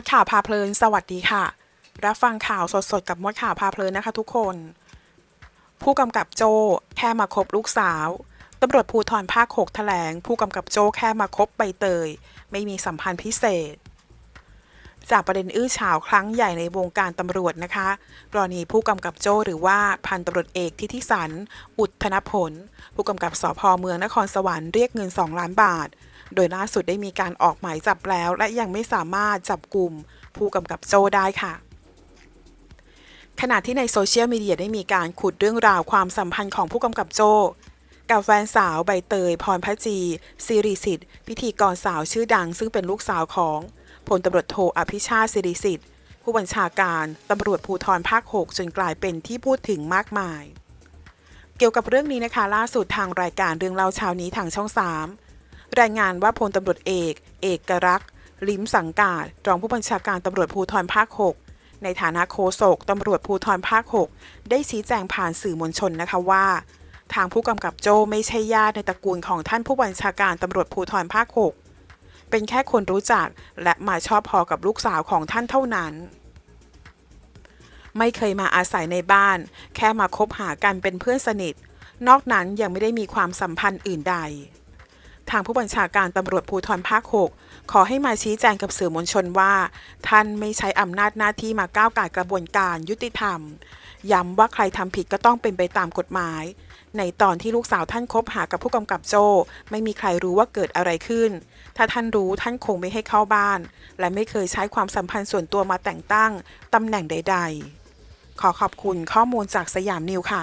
ดข่าวพาเพลิน สวัสดีค่ะ รับฟังข่าวสดๆ กับมดข่าวพาเพลินนะคะทุกคน ผู้กำกับโจแค่มาคบลูกสาวตำรวจภูธรภาค 6 แถลง ผู้กำกับโจแค่มาคบใบเตย ไม่มีสัมพันธ์พิเศษ จากประเด็นอื้อฉาวครั้งใหญ่ในวงการตำรวจนะคะกรณีผู้กำกับโจหรือว่าพันตำรวจเอกทิติสัน อุทธนผล ผู้กำกับสพเมืองนครสวรรค์เรียกเงิน 2 ล้านบาท โดยล่าสุดได้มีการออกหมายจับแล้ว และยังไม่สามารถจับกลุ่มผู้กำกับโจ้ได้ค่ะขณะที่ในโซเชียลมีเดียได้มีการขุดเรื่องราวความสัมพันธ์ของผู้กำกับโจกับแฟนสาวใบเตย พรพจีสิริสิทธิ์ พิธีกรสาวชื่อดัง ซึ่งเป็นลูกสาวของพลตำรวจโทอภิชาติสิริสิทธิ์ ผู้บัญชาการตำรวจภูธรภาค 6 จนกลายเป็นที่พูดถึงมากมาย เกี่ยวกับเรื่องนี้นะคะ ล่าสุดทางรายการเรื่องเล่าเช้านี้ทางช่อง 3 รายงานว่าพลตำรวจเอก เอกรักษ์ลิ้มสังกาดรองผู้บัญชาการตำรวจภูธรภาค 6 ในฐานะโฆษกตำรวจภูธรภาค 6 ได้ชี้แจงผ่านสื่อมวลชนนะคะว่า ทางผู้กำกับโจ้ไม่ใช่ญาติในตระกูลของท่านผู้บัญชาการตำรวจภูธรภาค 6 เป็นแค่คนรู้จักและมาชอบพอกับลูกสาวของท่านเท่านั้น ไม่เคยมาอาศัยในบ้าน แค่มาคบหากันเป็นเพื่อนสนิท นอกนั้นยังไม่ได้มีความสัมพันธ์อื่นใด ทางผู้บัญชาการตำรวจภูธรภาค 6 ขอให้มาชี้แจงกับสื่อมวลชนว่า ท่านไม่ใช้อำนาจหน้าที่มาก้าวไก่ายกระบวนการยุติธรรม ย้ำว่าใครทำผิดก็ต้องเป็นไปตามกฎหมาย ในตอนที่ลูกสาวท่านคบหากับผู้กำกับโจ้ไม่มีใครรู้ว่าเกิดอะไรขึ้น ถ้าท่านรู้ท่านคงไม่ให้เข้าบ้าน และไม่เคยใช้ความสัมพันธ์ส่วนตัวมาแต่งตั้งตำแหน่งใด ๆ ขอขอบคุณข้อมูลจากสยามนิวค่ะ